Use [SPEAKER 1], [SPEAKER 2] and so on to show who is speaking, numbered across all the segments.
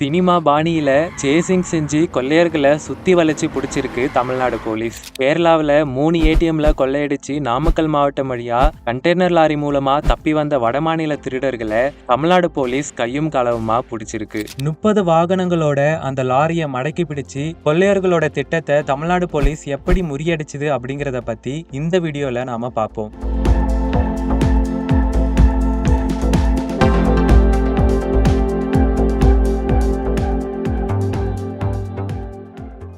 [SPEAKER 1] Cinema பாணியில chasing செஞ்சு கொள்ளையர்களை சுத்தி வளைச்சு பிடிச்சிருக்கு தமிழ்நாடு போலீஸ். கேரளாவில் மூணு ஏடிஎம்ல கொள்ளையடிச்சு நாமக்கல் மாவட்டம் வழியா கண்டெய்னர் லாரி மூலமா தப்பி வந்த வடமாநில திருடர்களை தமிழ்நாடு போலீஸ் கையும் களவுமா பிடிச்சிருக்கு. முப்பது வாகனங்களோட அந்த லாரியை மடக்கி பிடிச்சு கொள்ளையர்களோட திட்டத்தை தமிழ்நாடு போலீஸ் எப்படி முறியடிச்சுது அப்படிங்கிறத பத்தி இந்த வீடியோல நாம பார்ப்போம்.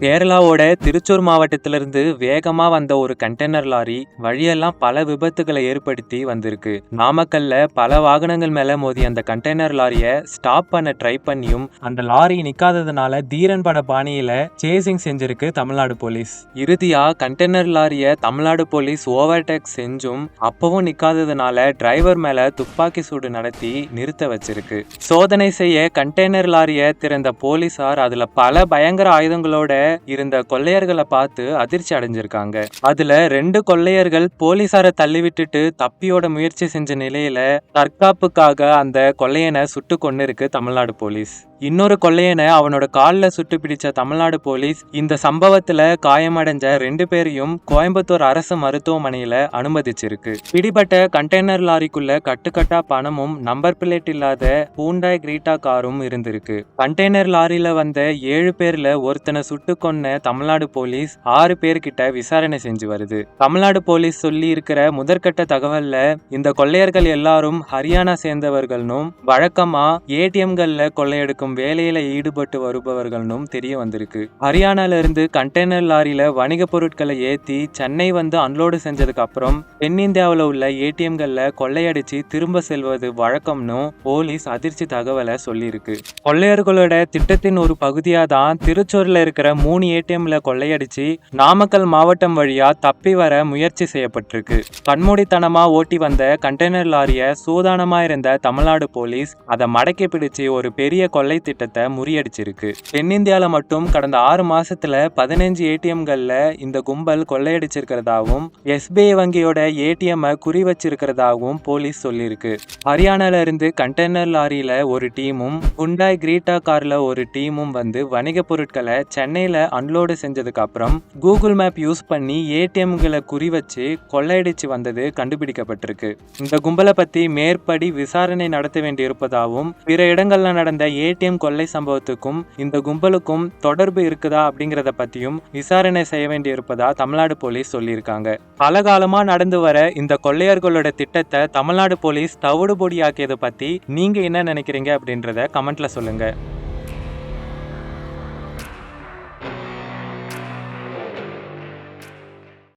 [SPEAKER 1] கேரளாவோட திருச்சூர் மாவட்டத்திலிருந்து வேகமா வந்த ஒரு கண்டெய்னர் லாரி வழியெல்லாம் பல விபத்துகளை ஏற்படுத்தி வந்திருக்கு. நாமக்கல்ல பல வாகனங்கள் மேல மோதி அந்த கண்டெய்னர் லாரியை ஸ்டாப் பண்ண ட்ரை பண்ணியும் அந்த லாரி நிக்காததுனால தீரன் பட பாணியில சேசிங் செஞ்சிருக்கு தமிழ்நாடு போலீஸ். இறுதியா கண்டெய்னர் லாரியை தமிழ்நாடு போலீஸ் ஓவர்டேக் செஞ்சும் அப்பவும் நிக்காததுனால டிரைவர் மேல துப்பாக்கி சூடு நடத்தி நிறுத்த வச்சிருக்கு. சோதனை செய்ய கண்டெய்னர் லாரியை திறந்த போலீசார் அதுல பல பயங்கர ஆயுதங்களோட இருந்த கொள்ளையர்களை பார்த்து அதிர்ச்சி அடைஞ்சிருக்காங்க. அதுல ரெண்டு கொள்ளையர்கள் போலீசாரை தள்ளி விட்டுட்டு தப்பியோட முயற்சி செஞ்ச நிலையில தற்காப்புக்காக அந்த கொள்ளையனை சுட்டு கொண்டு இருக்கு தமிழ்நாடு போலீஸ். இன்னொரு கொள்ளையனை அவனோட காலில் சுட்டு பிடிச்ச தமிழ்நாடு போலீஸ் இந்த சம்பவத்துல காயமடைஞ்ச ரெண்டு பேரையும் கோயம்புத்தூர் அரசு மருத்துவமனையில அனுமதிச்சிருக்கு. பிடிபட்ட கண்டெய்னர் லாரிக்குள்ள கட்டுக்கட்டா பணமும் நம்பர் பிளேட் இல்லாத ஹூண்டாய் கிரீட்டா காரும் இருந்திருக்கு. கண்டெய்னர் லாரியில வந்த ஏழு பேர்ல ஒருத்தனை சுட்டு கொன்ன தமிழ்நாடு போலீஸ் ஆறு பேர்கிட்ட விசாரணை செஞ்சு வருது. தமிழ்நாடு போலீஸ் சொல்லி இருக்கிற முதற்கட்ட தகவல்ல இந்த கொள்ளையர்கள் எல்லாரும் ஹரியானா சேர்ந்தவர்கள்னும் வழக்கமா ஏடிஎம்கள்ல கொள்ளையெடுக்கும் வேலையில ஈடுபட்டு வருபவர்கள்னும் தெரிய வந்திருக்கு. ஹரியானால இருந்து கண்டெய்னர் லாரியில வணிக பொருட்களை ஏத்தி சென்னை வந்து அன்லோடு செஞ்சதுக்கு அப்புறம் தென்னிந்தியாவில் உள்ள ஏடிஎம்கள்ல கொள்ளையடிச்சு திரும்ப செல்வது வழக்கம்னு போலீஸ் அதிர்ச்சி தகவலை சொல்லியிருக்கு. கொள்ளையர்களோட திட்டத்தின் ஒரு பகுதியாதான் திருச்சூர்ல இருக்கிற மூணு ஏடிஎம்ல கொள்ளையடிச்சு நாமக்கல் மாவட்டம் வழியா தப்பி வர முயற்சி செய்யப்பட்டிருக்கு. கண்மூடித்தனமா ஓட்டி வந்த கண்டெய்னர் லாரிய சூதானமா இருந்த தமிழ்நாடு போலீஸ் அதை மடக்கி பிடிச்சு ஒரு பெரிய கொள்ளை திட்டத்தை முறியடிச்சிருக்கு. தென்னிந்தியால மட்டும் கடந்த ஆறு மாசத்துல பதினஞ்சு ஏடிஎம்கள்ல இந்த கும்பல் கொள்ளையடிச்சிருக்கிறதாவும் எஸ்பிஐ வங்கியோட ஏடிஎம் குறி வச்சிருக்கிறதாகவும் போலீஸ் சொல்லியிருக்கு ஹரியானால இருந்து கண்டெய்னர் லாரியில ஒரு டீமும் ஹுண்டாய் கிரீட்டா கார்ல ஒரு டீமும் வந்து வணிக பொருட்களை சென்னையில அன்லோடு செஞ்சதுக்கு அப்புறம் கூகுள் மேப் யூஸ் பண்ணி ஏடிஎம்களை குறி வச்சு கொள்ளையடிச்சு வந்தது கண்டுபிடிக்கப்பட்டிருக்கு. இந்த கும்பலை பத்தி மேற்படி விசாரணை நடத்த வேண்டியிருப்பதாகவும் பிற இடங்கள்ல நடந்த ஏடிஎம் கொள்ளை சம்பவத்துக்கும் இந்த கும்பலுக்கும் தொடர்பு இருக்குதா அப்படிங்கறத பத்தியும் விசாரணை செய்ய வேண்டியிருப்பதா தமிழ்நாடு போலீஸ் சொல்லியிருக்காங்க. பல நடந்து வர இந்த கொள்ளையர்களோட திட்டத்தை தமிழ்நாடு போலீஸ் தவிடுபொடியாக்கியதை பத்தி நீங்க என்ன நினைக்கிறீங்க அப்படின்றத கமெண்ட்ல சொல்லுங்க.